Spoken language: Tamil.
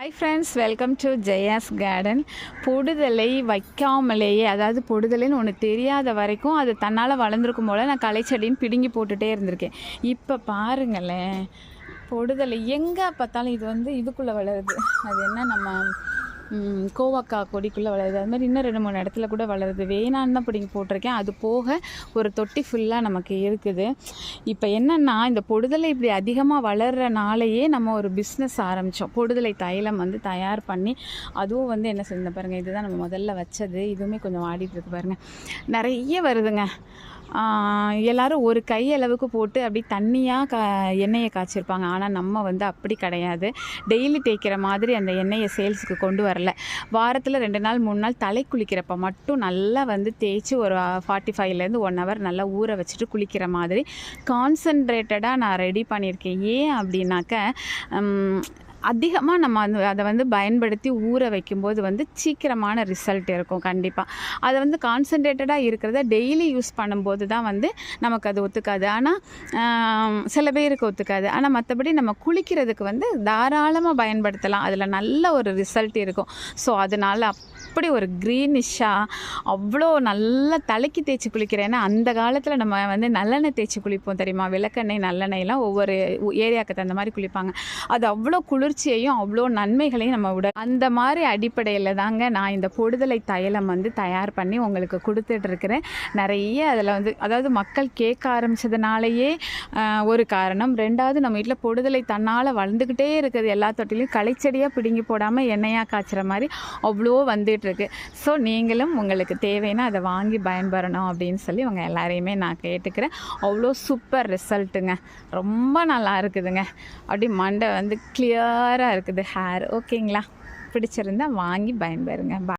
Hi friends welcome to Jaya's garden பொடுதலை வைக்காமலேயே அதாவது பொடுதலைன்னு ஒன்று தெரியாத வரைக்கும் அது தன்னால் வளர்ந்துருக்கும் போல் நான் களைச்செடின்னு பிடுங்கி போட்டுகிட்டே இருந்திருக்கேன். இப்போ பாருங்களேன் பொடுதலை எங்கே பார்த்தாலும் இது வந்து இதுக்குள்ளே வளருது. அது என்ன நம்ம கோவக்காய் கொடிக்குள்ளே வளருது. அது மாதிரி இன்னும் ரெண்டு மூணு இடத்துல கூட வளருது. வேணான்னு தான் பிடிங்கி போட்டிருக்கேன். அது போக ஒரு தொட்டி ஃபுல்லாக நமக்கு இருக்குது. இப்போ என்னென்னா இந்த பொடுதலை இப்படி அதிகமாக வளர்றனாலேயே நம்ம ஒரு பிஸ்னஸ் ஆரம்பித்தோம் பொடுதலை தைலம் வந்து தயார் பண்ணி அதுவும் வந்து என்ன செஞ்ச பாருங்கள் இதுதான் நம்ம முதல்ல வச்சது. இதுவுமே கொஞ்சம் வாடிட்டு இருக்கு பாருங்கள் நிறைய வருதுங்க. எல்லாரும் ஒரு கை அளவுக்கு போட்டு அப்படி தண்ணியாக கா எண்ணெயை காய்ச்சிருப்பாங்க. ஆனால் நம்ம வந்து அப்படி கிடையாது. டெய்லி தேய்க்கிற மாதிரி அந்த எண்ணெயை சேல்ஸுக்கு கொண்டு வரல. வாரத்தில் ரெண்டு நாள் மூணு நாள் தலை குளிக்கிறப்ப மட்டும் நல்லா வந்து தேய்ச்சி ஒரு ஃபார்ட்டி ஃபைவ்லேருந்து ஒன் ஹவர் நல்லா ஊற வச்சுட்டு குளிக்கிற மாதிரி. கான்சன்ட்ரேட்டடாக நான் ரெடி பண்ணியிருக்கேன். ஏன் அப்படின்னாக்க அதிகமாக நம்ம அந்த அதை வந்து பயன்படுத்தி ஊற வைக்கும்போது வந்து சீக்கிரமான ரிசல்ட் இருக்கும் கண்டிப்பாக அதை வந்து கான்சன்ட்ரேட்டடாக இருக்கிறத டெய்லி யூஸ் பண்ணும்போது தான் வந்து நமக்கு அது ஒத்துக்காது. ஆனால் சில பேருக்கு ஒத்துக்காது. ஆனால் மற்றபடி நம்ம குளிக்கிறதுக்கு வந்து தாராளமாக பயன்படுத்தலாம். அதில் நல்ல ஒரு ரிசல்ட் இருக்கும். ஸோ அதனால் அப்படி ஒரு க்ரீனிஷாக அவ்வளோ நல்லா தலைக்கு தேய்ச்சி குளிக்கிறேன்னா அந்த காலத்தில் நம்ம வந்து நல்லெண்ணெய் தேய்ச்சி குளிப்போம் தெரியுமா? விளக்கெண்ணெய் நல்லெண்ணெய்லாம் ஒவ்வொரு ஏரியாவுக்கு தகுந்த மாதிரி குளிப்பாங்க. அது அவ்வளோ குளிர்ச்சியையும் அவ்வளோ நன்மைகளையும் நம்ம விட அந்த மாதிரி அடிப்படையில் தாங்க நான் இந்த பொடுதலை தைலம் வந்து தயார் பண்ணி உங்களுக்கு கொடுத்துட்டு இருக்கிறேன். நிறைய அதில் வந்து அதாவது மக்கள் கேட்க ஆரம்பித்ததுனாலேயே ஒரு காரணம். ரெண்டாவது நம்ம வீட்டில் பொடுதலை தன்னால் வளர்ந்துக்கிட்டே இருக்குது. எல்லா தொட்டிலையும் களைச்செடியாக பிடுங்கி போடாமல் எண்ணெயாக காய்ச்சுற மாதிரி அவ்வளோ வந்து இருக்கு ஸோ நீங்களும் உங்களுக்கு தேவைன்னா அதை வாங்கி பயன்பெறணும் அப்படின்னு சொல்லி உங்கள் எல்லாரையுமே நான் கேட்டுக்கிறேன். அவ்வளோ சூப்பர் ரிசல்ட்டுங்க ரொம்ப நல்லா இருக்குதுங்க. அப்படி மண்டை வந்து கிளியராக இருக்குது. ஹேர் ஓகேங்களா பிடிச்சிருந்தா வாங்கி பயன்பெறுங்க. Bye.